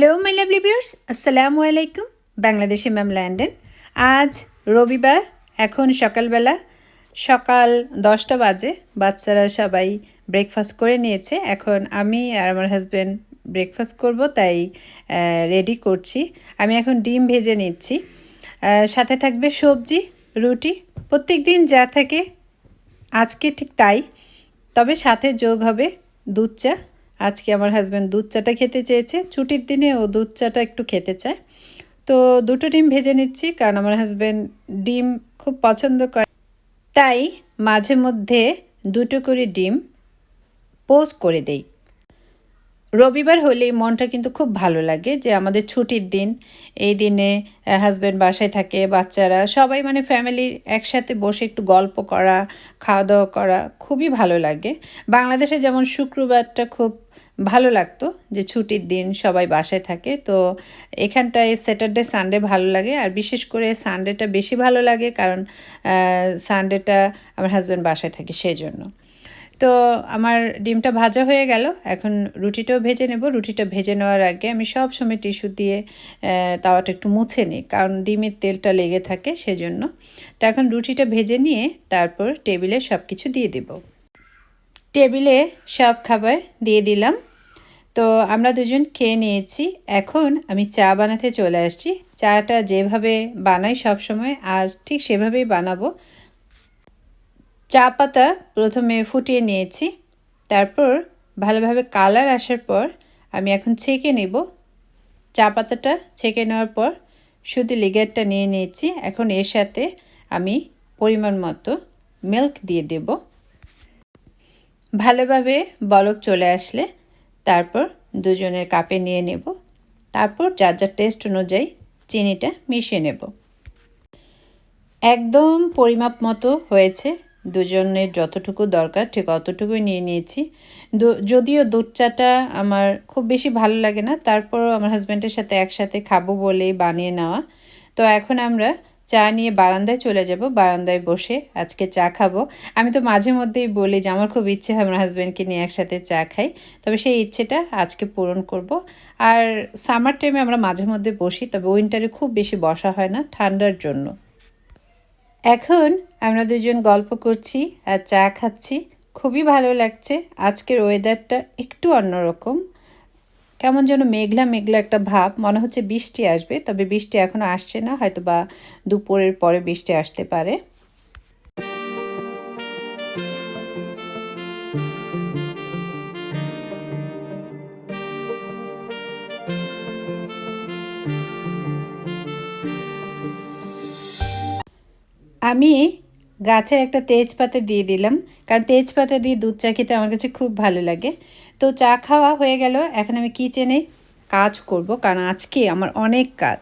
Hello my lovely viewers আসসালামু আলাইকুম Bangladeshi ma'am Landon আজ রবিবার এখন সকালবেলা সকাল দশটা বাজে বাচ্চারা সবাই ব্রেকফাস্ট করে নিয়েছে এখন আমি আর আমার হাজব্যান্ড ব্রেকফাস্ট করব তাই রেডি করছি আমি এখন ডিম ভেজে নিচ্ছি। আহ, সাথে থাকবে সবজি রুটি। প্রত্যেক দিন যা থাকে আজকে ঠিক তাই। তবে সাথে যোগ হবে দুধ চা। আজকে আমার হাজব্যান্ড দুধ চাটা খেতে চেয়েছে। ছুটির দিনে ও দুধ চাটা একটু খেতে চায়। তো দুটো ডিম ভেজে নিচ্ছি কারণ আমার হাজব্যান্ড ডিম খুব পছন্দ করে। তাই মাঝে মধ্যে দুটো করে ডিম পোস্ট করে দেই। রবিবার হলেই মনটা কিন্তু খুব ভালো লাগে যে আমাদের ছুটির দিন, এই দিনে হাজব্যান্ড বাসায় থাকে, বাচ্চারা সবাই মানে ফ্যামিলি একসাথে বসে একটু গল্প করা খাওয়া দাওয়া করা খুবই ভালো লাগে। বাংলাদেশে যেমন শুক্রবারটা খুব ভালো লাগতো যে ছুটির দিন সবাই বাসায় থাকে, তো এখানটায় স্যাটারডে সানডে ভালো লাগে। আর বিশেষ করে সানডেটা বেশি ভালো লাগে কারণ সানডেটা আমার হাজব্যান্ড বাসায় থাকে সেই জন্য তো আমার ডিমটা ভাজা হয়ে গেল। এখন রুটিটাও ভেজে নেব। রুটিটা ভেজে নেওয়ার আগে আমি সব সময় টিস্যু দিয়ে তাওয়াটা একটু মুছে নিই, কারণ ডিমের তেলটা লেগে থাকে সেজন্য। তো এখন রুটিটা ভেজে নিয়ে তারপর টেবিলে সব কিছু দিয়ে দেব। টেবিলে সব খাবার দিয়ে দিলাম। তো আমরা দুজন খেয়ে নিয়েছি। এখন আমি চা বানাতে চলে আসছি। চাটা যেভাবে বানাই সব সময় আজ ঠিক সেভাবেই বানাবো। চা পাতা প্রথমে ফুটিয়ে নিয়েছি, তারপর ভালোভাবে কালার আসার পর আমি এখন ছেঁকে নেব। চা পাতাটা ছেঁকে নেওয়ার পর শুধু লিগারটা নিয়ে নিয়েছি, এখন এর সাথে আমি পরিমাণ মতো মিল্ক দিয়ে দেব। ভালোভাবে বলক চলে আসলে তারপর দুজনের কাপে নিয়ে নেব, তারপর যার যার টেস্ট অনুযায়ী চিনিটা মিশিয়ে নেব। একদম পরিমাপ মতো হয়েছে দুজনের যতটুকু দরকার, ঠিক অতটুকুই নিয়ে নিয়েছি। যদিও দুধ চাটা আমার খুব বেশি ভালো লাগে না, তারপরও আমার হাজব্যান্ডের সাথে একসাথে খাব বলেই বানিয়ে নেওয়া। তো এখন আমরা চা নিয়ে বারান্দায় চলে যাব, বারান্দায় বসে আজকে চা খাব। আমি তো মাঝে মধ্যেই বলি যে আমার খুব ইচ্ছে হয় আমার হাজব্যান্ডকে নিয়ে একসাথে চা খাই, তবে সেই ইচ্ছেটা আজকে পূরণ করব। আর সামার টাইমে আমরা মাঝে মধ্যে বসি, তবে উইন্টারে খুব বেশি বসা হয় না, ঠান্ডার জন্য। এখন আমরা দুজন গল্প করছি আর চা খাচ্ছি। খুবই ভালো লাগছে। আজকের ওয়েদারটা একটু অন্যরকম। কেমন যেন মেঘলা মেঘলা একটা ভাব। মনে হচ্ছে বৃষ্টি আসবে, তবে বৃষ্টি এখনও আসছে না। হয়তো বা দুপুরের পরে বৃষ্টি আসতে পারে। আমি গাছের একটা তেজপাতা দিয়ে দিলাম, কারণ তেজপাতা দিয়ে দুধ চা খেতে আমার কাছে খুব ভালো লাগে। তো চা খাওয়া হয়ে গেল, এখন আমি কিচেনে কাজ করব, কারণ আজকে আমার অনেক কাজ।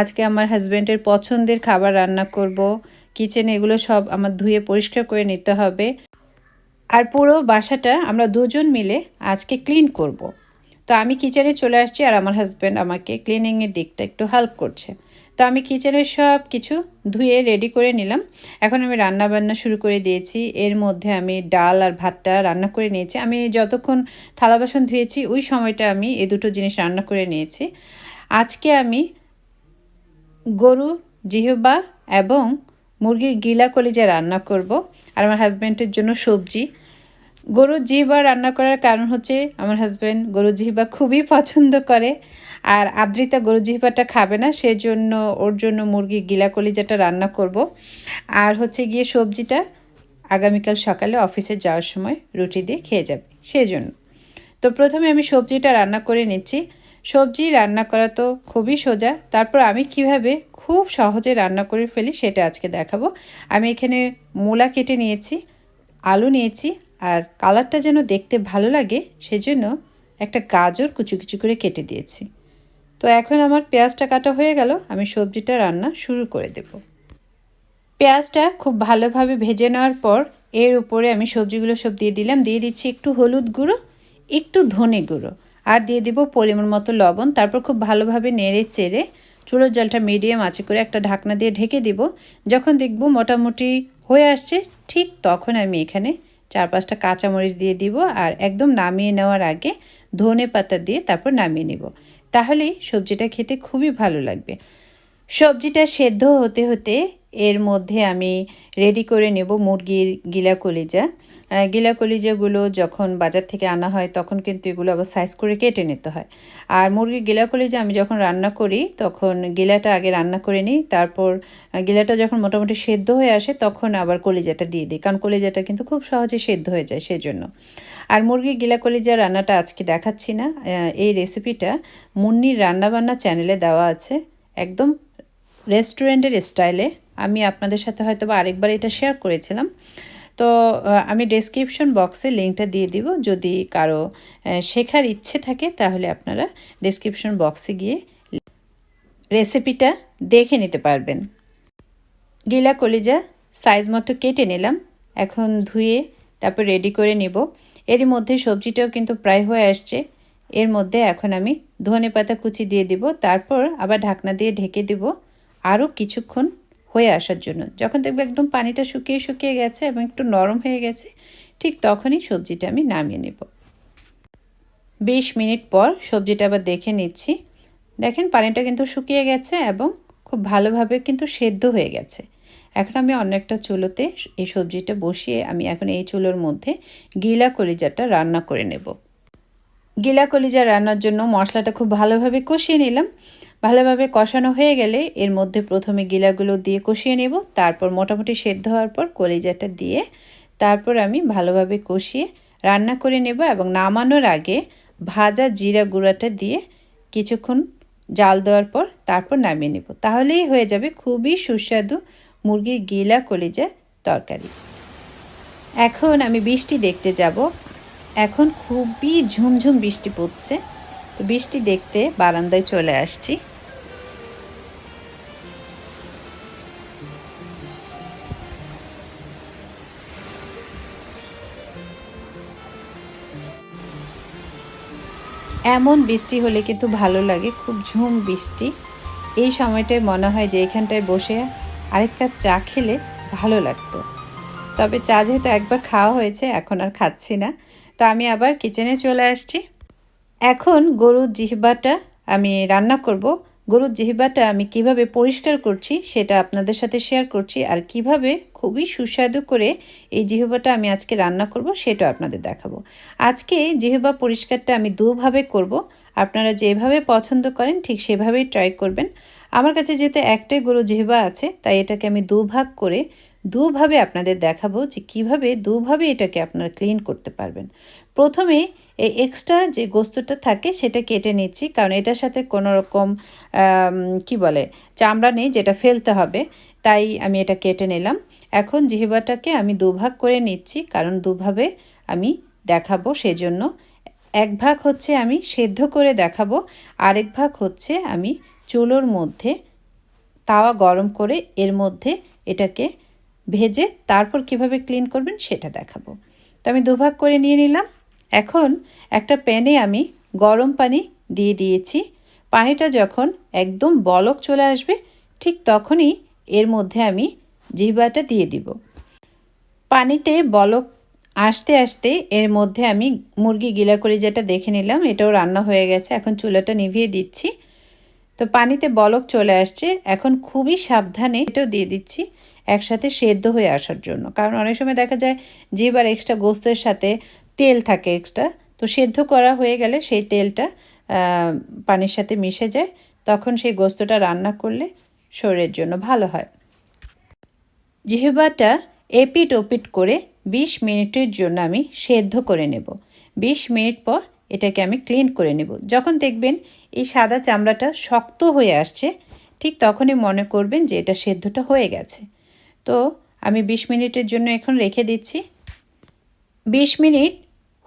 আজকে আমার হাজব্যান্ডের পছন্দের খাবার রান্না করব, কিচেনে এগুলো সব আমার ধুয়ে পরিষ্কার করে নিতে হবে। আর পুরো বাসাটা আমরা দুজন মিলে আজকে ক্লিন করব। তো আমি কিচেনে চলে আসছি আর আমার হাজব্যান্ড আমাকে ক্লিনিংয়ের দিকটা একটু হেল্প করছে। তো আমি কিচেনের সব কিছু ধুয়ে রেডি করে নিলাম। এখন আমি রান্না বান্না শুরু করে দিয়েছি। এর মধ্যে আমি ডাল আর ভাতটা রান্না করে নিয়েছি। আমি যতক্ষণ থালা বাসন ধুয়েছি, ওই সময়টা আমি এই দুটো জিনিস রান্না করে নিয়েছি। আজকে আমি গরু, জিহবা এবং মুরগির গিলা কলিজা রান্না করব আর আমার হাজব্যান্ডের জন্য সবজি। গরুর জিহবা রান্না করার কারণ হচ্ছে, আমার হাজব্যান্ড গরুর জিহবা খুবই পছন্দ করে। আর আদ্রিতা গরুর জিহবাটা খাবে না, সেজন্য ওর জন্য মুরগির গিলা কলিজাটা রান্না করব। আর হচ্ছে গিয়ে সবজিটা আগামীকাল সকালে অফিসে যাওয়ার সময় রুটি দিয়ে খেয়ে যাবে, সেজন্য। তো প্রথমে আমি সবজিটা রান্না করে নিচ্ছি। সবজি রান্না করা তো খুবই সোজা, তারপর আমি কীভাবে খুব সহজে রান্না করে ফেলি সেটা আজকে দেখাবো। আমি এখানে মূলা কেটে নিয়েছি, আলু নিয়েছি, আর কালারটা যেন দেখতে ভালো লাগে, সেজন্য একটা গাজর কুচু কুচু করে কেটে দিয়েছি। তো এখন আমার পেঁয়াজটা কাটা হয়ে গেল, আমি সবজিটা রান্না শুরু করে দেবো। পেঁয়াজটা খুব ভালোভাবে ভেজে নেওয়ার পর এর উপরে আমি সবজিগুলো সব দিয়ে দিলাম, দিয়ে দিচ্ছি একটু হলুদ গুঁড়ো, একটু ধনে গুঁড়ো, আর দিয়ে দিব পরিমাণ মতো লবণ, তারপর খুব ভালোভাবে নেড়ে চেড়ে চুলোর জলটা মিডিয়াম আছে করে একটা ঢাকনা দিয়ে ঢেকে দিব। যখন দেখব মোটামুটি হয়ে আসছে, ঠিক তখন আমি এখানে চার পাঁচটা কাঁচামরিচ দিয়ে দিব, আর একদম নামিয়ে নেওয়ার আগে ধনে পাতা দিয়ে তারপর নামিয়ে নিব। তাহলেই সবজিটা খেতে খুবই ভালো লাগবে। সবজিটা সেদ্ধ হতে হতে এর মধ্যে আমি রেডি করে নেব মুরগির গিলা কলিজা। গিলা কলিজাগুলো যখন বাজার থেকে আনা হয়, তখন কিন্তু এগুলো আবার সাইজ করে কেটে নিতে হয়। আর মুরগির গিলা কলিজা আমি যখন রান্না করি, তখন গিলাটা আগে রান্না করে নিই, তারপর গিলাটা যখন মোটামুটি সেদ্ধ হয়ে আসে, তখন আবার কলিজাটা দিয়ে দিই, কারণ কলিজাটা কিন্তু খুব সহজে সেদ্ধ হয়ে যায় সেজন্য। আর মুরগির গিলা কলিজা রান্নাটা আজকে দেখাচ্ছি না এই রেসিপিটা মুন্নির রান্নাবান্না চ্যানেলে দেওয়া আছে, একদম রেস্টুরেন্টের স্টাইলে আমি আপনাদের সাথে হয়তো বা আরেকবার এটা শেয়ার করেছিলাম। তো আমি ডেসক্রিপশন বক্সে লিঙ্কটা দিয়ে দিব। যদি কারও শেখার ইচ্ছে থাকে, তাহলে আপনারা ডেসক্রিপশন বক্সে গিয়ে রেসিপিটা দেখে নিতে পারবেন। গিলা কলিজা সাইজ মতো কেটে নিলাম। এখন ধুয়ে তারপর রেডি করে নেব। এরই মধ্যে সবজিটাও কিন্তু প্রায় হয়ে আসছে। এর মধ্যে এখন আমি ধনে পাতা কুচি দিয়ে দিব। তারপর আবার ঢাকনা দিয়ে ঢেকে দিব। আরও কিছুক্ষণ হয়ে আসার জন্য। যখন দেখব একদম পানিটা শুকিয়ে শুকিয়ে গেছে এবং একটু নরম হয়ে গেছে, ঠিক তখনই সবজিটা আমি নামিয়ে নেব। বিশ মিনিট পর সবজিটা আবার দেখে নিচ্ছি। দেখেন পানিটা কিন্তু শুকিয়ে গেছে এবং খুব ভালোভাবে কিন্তু সেদ্ধ হয়ে গেছে। এখন আমি অন্য একটা চুলোতে এই সবজিটা বসিয়ে আমি এখন এই চুলোর মধ্যে গিলা কলিজাটা রান্না করে নেব। গিলা কলিজা রান্নার জন্য মশলাটা খুব ভালোভাবে কষিয়ে নিলাম। ভালোভাবে কষানো হয়ে গেলে এর মধ্যে প্রথমে গিলাগুলো দিয়ে কষিয়ে নেব, তারপর মোটামুটি সেদ্ধ হওয়ার পর কলিজাটা দিয়ে তারপর আমি ভালোভাবে কষিয়ে রান্না করে নেব এবং নামানোর আগে ভাজা জিরা গুঁড়াটা দিয়ে কিছুক্ষণ জাল দেওয়ার পর তারপর নামিয়ে নেব। তাহলেই হয়ে যাবে খুবই সুস্বাদু মুরগির গিলা কলিজা তরকারি। এখন আমি বৃষ্টি দেখতে যাব। এখন খুবই ঝুমঝুম বৃষ্টি পড়ছে। তো বৃষ্টি দেখতে বারান্দায় চলে আসছি। এমন বৃষ্টি হলে কিন্তু ভালো লাগে, খুব ঝুম বৃষ্টি। এই সময়টায় মনে হয় যে এখানটায় বসে আরেক কাপ চা খেলে ভালো লাগতো। তবে চা যেহেতু একবার খাওয়া হয়েছে, এখন আর খাচ্ছি না। তো আমি আবার কিচেনে চলে আসছি। এখন গরুর জিহ্বাটা আমি রান্না করব। গরুর জিহ্বাটা আমি কীভাবে পরিষ্কার করছি সেটা আপনাদের সাথে শেয়ার করছি আর কীভাবে খুবই সুস্বাদু করে এই জিহ্বাটা আমি আজকে রান্না করব সেটা আপনাদের দেখাবো। আজকে জিহ্বা পরিষ্কারটা আমি দুভাবে করব। আপনারা যেভাবে পছন্দ করেন ঠিক সেভাবেই ট্রাই করবেন। আমার কাছে যেহেতু একটাই গরু জিহ্বা আছে, তাই এটাকে আমি দুভাগ করে দুভাবে আপনাদের দেখাবো যে কীভাবে দুভাবে এটাকে আপনারা ক্লিন করতে পারবেন। প্রথমে এই এক্সট্রা যে গোস্তটা থাকে সেটা কেটে নিচ্ছি। কারণ এটার সাথে কোনো রকম কি বলে, চামড়া নেই যেটা ফেলতে হবে। তাই আমি এটা কেটে নিলাম। এখন জিহ্বাটাকে আমি দুভাগ করে নিচ্ছি। কারণ দুভাবে আমি দেখাবো সেজন্য। এক ভাগ হচ্ছে আমি সেদ্ধ করে দেখাবো। আরেক ভাগ হচ্ছে আমি চুলোর মধ্যে তাওয়া গরম করে এর মধ্যে এটাকে ভেজে তারপর কীভাবে ক্লিন করবেন সেটা দেখাবো। তো আমি দুভাগ করে নিয়ে নিলাম। এখন একটা প্যানে আমি গরম পানি দিয়ে দিয়েছি। পানিটা যখন একদম বলক চলে আসবে, ঠিক তখনই এর মধ্যে আমি জিহ্বাটা দিয়ে দিব। পানিতে বলক আসতে আসতে এর মধ্যে আমি মুরগি গিলা করে যেটা দেখে নিলাম, এটাও রান্না হয়ে গেছে। এখন চুলাটা নিভিয়ে দিচ্ছি। তো পানিতে বলক চলে আসছে। এখন খুবই সাবধানে এটাও দিয়ে দিচ্ছি একসাথে সেদ্ধ হয়ে আসার জন্য। কারণ অনেক সময় দেখা যায় যেবার এক্সট্রা গোস্তের সাথে তেল থাকে এক্সট্রা তো সেদ্ধ করা হয়ে গেলে সেই তেলটা পানির সাথে মিশে যায়, তখন সেই গোস্তটা রান্না করলে শরীরের জন্য ভালো হয়। জিহবাটা এপিট ওপিট করে ২০ মিনিটের জন্য আমি সেদ্ধ করে নেব। ২০ মিনিট পর এটাকে আমি ক্লিন করে নেব। যখন দেখবেন এই সাদা চামড়াটা শক্ত হয়ে আসছে, ঠিক তখনই মনে করবেন যে এটা সেদ্ধটা হয়ে গেছে। তো আমি ২০ মিনিটের জন্য এখন রেখে দিচ্ছি। ২০ মিনিট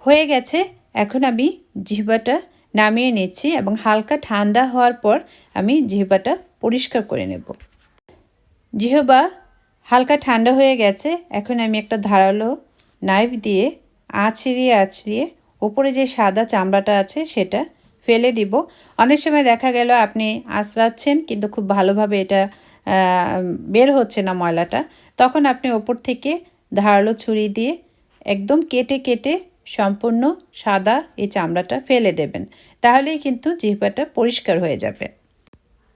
হয়ে গেছে। এখন আমি জিহ্বাটা নামিয়ে নিচ্ছি এবং হালকা ঠান্ডা হওয়ার পর আমি জিহ্বাটা পরিষ্কার করে নেব। জিহ্বা হালকা ঠান্ডা হয়ে গেছে। এখন আমি একটা ধারালো নাইফ দিয়ে আছড়িয়ে আছড়িয়ে ওপরে যে সাদা চামড়াটা আছে সেটা ফেলে দিব। অনেক সময় দেখা গেল আপনি আঁচড়াচ্ছেন কিন্তু খুব ভালোভাবে এটা বের হচ্ছে না ময়লাটা। তখন আপনি ওপর থেকে ধারালো ছুরি দিয়ে একদম কেটে কেটে সম্পূর্ণ সাদা এই চামড়াটা ফেলে দেবেন। তাহলেই কিন্তু জিহ্বাটা পরিষ্কার হয়ে যাবে।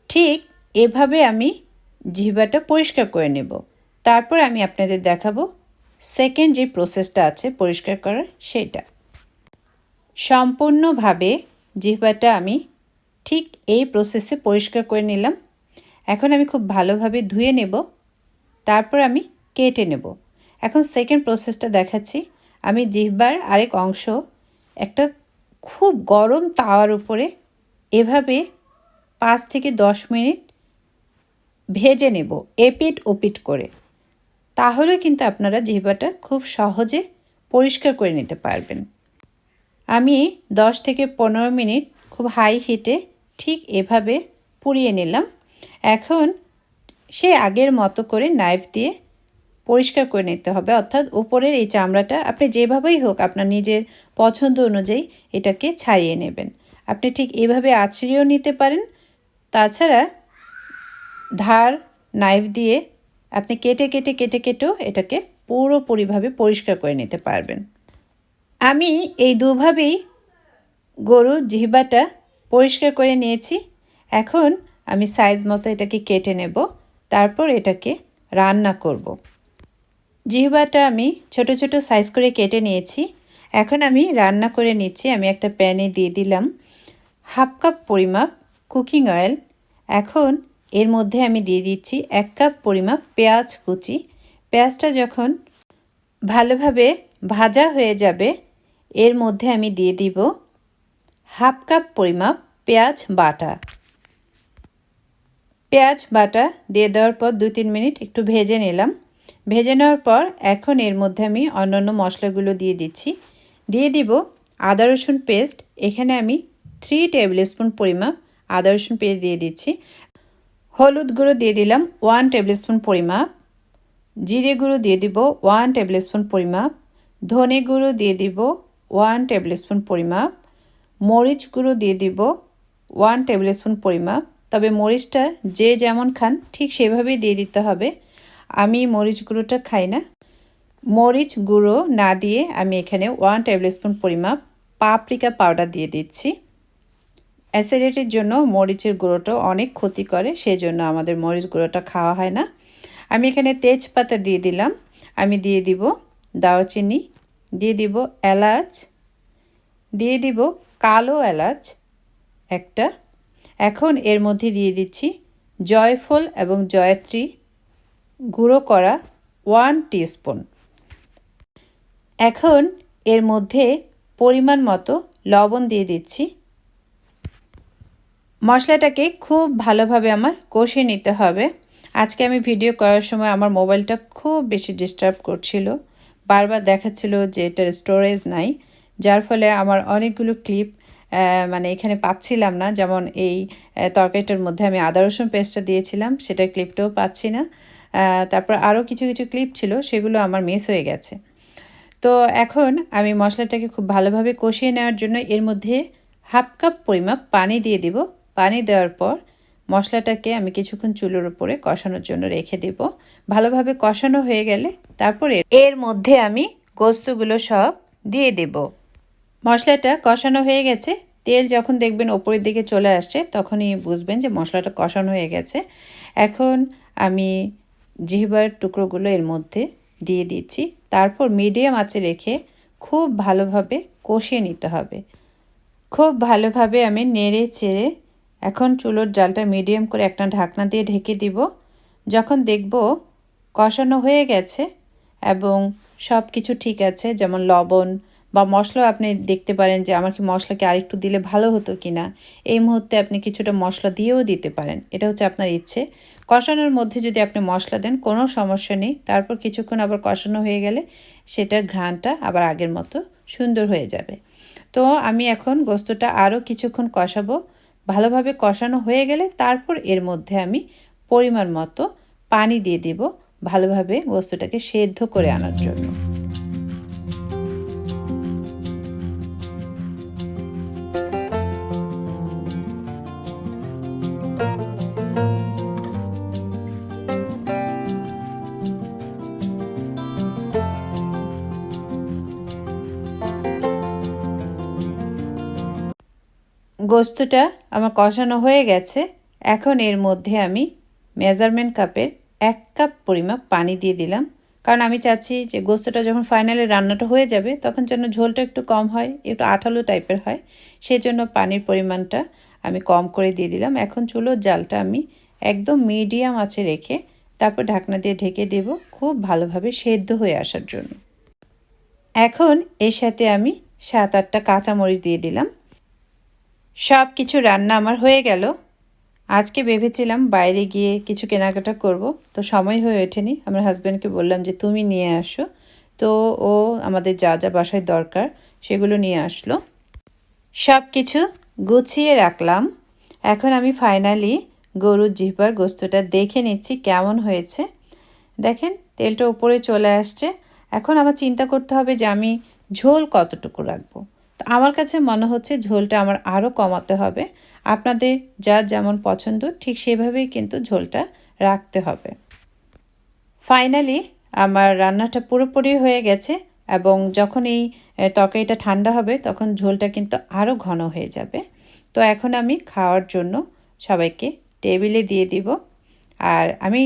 ঠিক এভাবে আমি জিহ্বাটা পরিষ্কার করে নেব। তারপর আমি আপনাদের দেখাবো সেকেন্ড যে প্রসেসটা আছে পরিষ্কার করার সেটা। সম্পূর্ণভাবে জিহ্বাটা আমি ঠিক এই প্রসেসে পরিষ্কার করে নিলাম। এখন আমি খুব ভালোভাবে ধুয়ে নেব। তারপর আমি কেটে নেব। এখন সেকেন্ড প্রসেসটা দেখাচ্ছি। আমি জিহ্বার আরেক অংশ, একটা খুব গরম তাওয়ার উপরে এভাবে পাঁচ থেকে দশ মিনিট ভেজে নেব, এপিট ওপিট করে। তাহলে কিন্তু আপনারা জিহ্বাটা খুব সহজে পরিষ্কার করে নিতে পারবেন। আমি দশ থেকে পনেরো মিনিট খুব হাই হিটে ঠিক এভাবে পুড়িয়ে নিলাম। এখন সে আগের মতো করে নাইফ দিয়ে পরিষ্কার করে নিতে হবে। অর্থাৎ উপরের এই চামড়াটা আপনি যেভাবেই হোক আপনার নিজের পছন্দ অনুযায়ী এটাকে ছাড়িয়ে নেবেন। আপনি ঠিক এভাবে আছড়িয়েও নিতে পারেন। তাছাড়া ধার নাইফ দিয়ে আপনি কেটে কেটে কেটে, কেটেও এটাকে পুরোপুরিভাবে পরিষ্কার করে নিতে পারবেন। আমি এই দুভাবেই গরুর জিহ্বাটা পরিষ্কার করে নিয়েছি। এখন আমি সাইজ মতো এটাকে কেটে নেব। তারপর এটাকে রান্না করব। জিহ্বাটা আমি ছোট ছোট সাইজ করে কেটে নিয়েছি, এখন আমি রান্না করে নিচ্ছি। আমি একটা প্যানে দিয়ে দিলাম হাফ কাপ পরিমাপ কুকিং অয়েল এখন এর মধ্যে আমি দিয়ে দিচ্ছি এক কাপ পরিমাপ পেঁয়াজ কুচি। পেঁয়াজটা যখন ভালোভাবে ভাজা হয়ে যাবে, এর মধ্যে আমি দিয়ে দিব হাফ কাপ পরিমাপ পেঁয়াজ বাটা। পেঁয়াজ বাটা দিয়ে দেওয়ার পর দু তিন মিনিট একটু ভেজে নিলাম। ভেজে নেওয়ার পর এখন এর মধ্যে আমি অন্যান্য মশলাগুলো দিয়ে দিচ্ছি। দিয়ে দিব আদা রসুন পেস্ট। এখানে আমি থ্রি টেবিল স্পুন পরিমাপ আদা রসুন পেস্ট দিয়ে দিচ্ছি। হলুদ গুঁড়ো দিয়ে দিলাম ওয়ান টেবিল স্পুন পরিমাপ। জিরে গুঁড়ো দিয়ে দিব ওয়ান টেবিল স্পুন পরিমাপ। ধনে গুঁড়ো দিয়ে দিব ওয়ান টেবিল স্পুন পরিমাপ। মরিচ গুঁড়ো দিয়ে দিব ওয়ান টেবিল স্পুন পরিমাপ। তবে মরিচটা যে যেমন খান ঠিক সেভাবেই দিয়ে দিতে হবে। আমি মরিচ গুঁড়োটা খাই না। মরিচ গুঁড়ো না দিয়ে আমি এখানে ওয়ান টেবিল স্পুন পরিমাপ পাপরিকা পাউডার দিয়ে দিচ্ছি। অ্যাসিডিটির জন্য মরিচের গুঁড়োটা অনেক ক্ষতি করে সেই জন্য আমাদের মরিচ গুঁড়োটা খাওয়া হয় না। আমি এখানে তেজপাতা দিয়ে দিলাম। আমি দিয়ে দিব দারচিনি, দিয়ে দিব এলাচ, দিয়ে দিব কালো এলাচ একটা। এখন এর মধ্যে দিয়ে দিচ্ছি জয়ফল এবং জয়ত্রী। গুঁড়ো করা ওয়ান টিস্পুন। এখন এর মধ্যে পরিমাণ মতো লবণ দিয়ে দিচ্ছি। মশলাটাকে খুব ভালোভাবে আমার কষিয়ে নিতে হবে। আজকে আমি ভিডিও করার সময় আমার মোবাইলটা খুব বেশি ডিস্টার্ব করছিল। বারবার দেখাচ্ছিল যে এটার স্টোরেজ নাই, যার ফলে আমার অনেকগুলো ক্লিপ মানে এখানে পাচ্ছিলাম না। যেমন এই তরকারিটার মধ্যে আমি আদা রসুন পেস্টটা দিয়েছিলাম, সেটার ক্লিপটাও পাচ্ছি না। তারপর আরও কিছু কিছু ক্লিপ ছিল, সেগুলো আমার মিস হয়ে গেছে। তো এখন আমি মশলাটাকে খুব ভালোভাবে কষিয়ে নেওয়ার জন্য এর মধ্যে হাফ কাপ পরিমাপ পানি দিয়ে দিব। পানি দেওয়ার পর মশলাটাকে আমি কিছুক্ষণ চুলোর উপরে কষানোর জন্য রেখে দেব। ভালোভাবে কষানো হয়ে গেলে তারপরে এর মধ্যে আমি গোস্তগুলো সব দিয়ে দেব। মশলাটা কষানো হয়ে গেছে। তেল যখন দেখবেন ওপরের দিকে চলে আসছে, তখনই বুঝবেন যে মশলাটা কষানো হয়ে গেছে। এখন আমি জিহবার টুকরোগুলো এর মধ্যে দিয়ে দিচ্ছি। তারপর মিডিয়াম আঁচে রেখে খুব ভালোভাবে কষিয়ে নিতে হবে। খুব ভালোভাবে আমি নেড়ে চেড়ে এখন চুলোর জালটা মিডিয়াম করে একটা ঢাকনা দিয়ে ঢেকে দিব। যখন দেখব কষানো হয়ে গেছে এবং সব কিছু ঠিক আছে, যেমন লবণ বা মশলা আপনি দেখতে পারেন যে আমার কি মশলাকে আরেকটু দিলে ভালো হতো কি না এই মুহূর্তে আপনি কিছুটা মশলা দিয়েও দিতে পারেন। এটা হচ্ছে আপনার ইচ্ছে। কষানোর মধ্যে যদি আপনি মশলা দেন, কোনো সমস্যা নেই। তারপর কিছুক্ষণ আবার কষানো হয়ে গেলে সেটার ঘ্রাণটা আবার আগের মতো সুন্দর হয়ে যাবে। তো আমি এখন গোস্তটা আরও কিছুক্ষণ কষাবো। ভালোভাবে কষানো হয়ে গেলে তারপর এর মধ্যে আমি পরিমাণ মতো পানি দিয়ে দেব ভালোভাবে বস্তুটাকে সেদ্ধ করে আনার জন্য। গোস্তটা আমার কষানো হয়ে গেছে, এখন এর মধ্যে আমি মেজারমেন্ট কাপের এক কাপ পরিমাপ পানি দিয়ে দিলাম। কারণ আমি চাচ্ছি যে গোস্তটা যখন ফাইনালি রান্নাটা হয়ে যাবে, তখন যেন ঝোলটা একটু কম হয়, একটু আঠালো টাইপের হয় সেই জন্য পানির পরিমাণটা আমি কম করে দিয়ে দিলাম। এখন চুলোর জালটা আমি একদম মিডিয়াম আছে রেখে তারপর ঢাকনা দিয়ে ঢেকে দেব খুব ভালোভাবে সেদ্ধ হয়ে আসার জন্য। এখন এর সাথে আমি সাত আটটা কাঁচামরিচ দিয়ে দিলাম। সব কিছু রান্না আমার হয়ে গেল। আজকে ভেবেছিলাম বাইরে গিয়ে কিছু কেনাকাটা করব। তো সময় হয়ে ওঠেনি। আমার হাজব্যান্ডকে বললাম যে, তুমি নিয়ে আসো। তো ও আমাদের যা যা বাসায় দরকার সেগুলো নিয়ে আসলো। সব কিছু গুছিয়ে রাখলাম। এখন আমি ফাইনালি গরুর জিহ্বার গোস্তটা দেখে নিচ্ছি কেমন হয়েছে। দেখেন, তেলটা উপরে চলে আসছে। এখন আমার চিন্তা করতে হবে যে, আমি ঝোল কতটুকু রাখব। তো আমার কাছে মনে হচ্ছে ঝোলটা আমার আরও কমাতে হবে। আপনাদের যা যেমন পছন্দ, ঠিক সেভাবেই কিন্তু ঝোলটা রাখতে হবে। ফাইনালি আমার রান্নাটা পুরোপুরি হয়ে গেছে এবং যখন এই তরকারিটা ঠান্ডা হবে তখন ঝোলটা কিন্তু আরও ঘন হয়ে যাবে। তো এখন আমি খাওয়ার জন্য সবাইকে টেবিলে দিয়ে দিব। আর আমি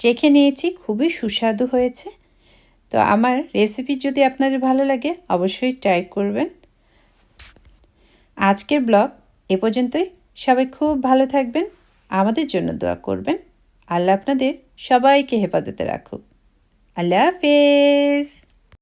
চেখে নিয়েছি, খুবই সুস্বাদু হয়েছে। তো আমার রেসিপি যদি আপনাদের ভালো লাগে, অবশ্যই ট্রাই করবেন। আজকের ব্লগ এ পর্যন্তই। সবাই খুব ভালো থাকবেন, আমাদের জন্য দোয়া করবেন। আল্লাহ আপনাদের সবাইকে হেফাজতে রাখুক। আল্লাহ হাফেজ।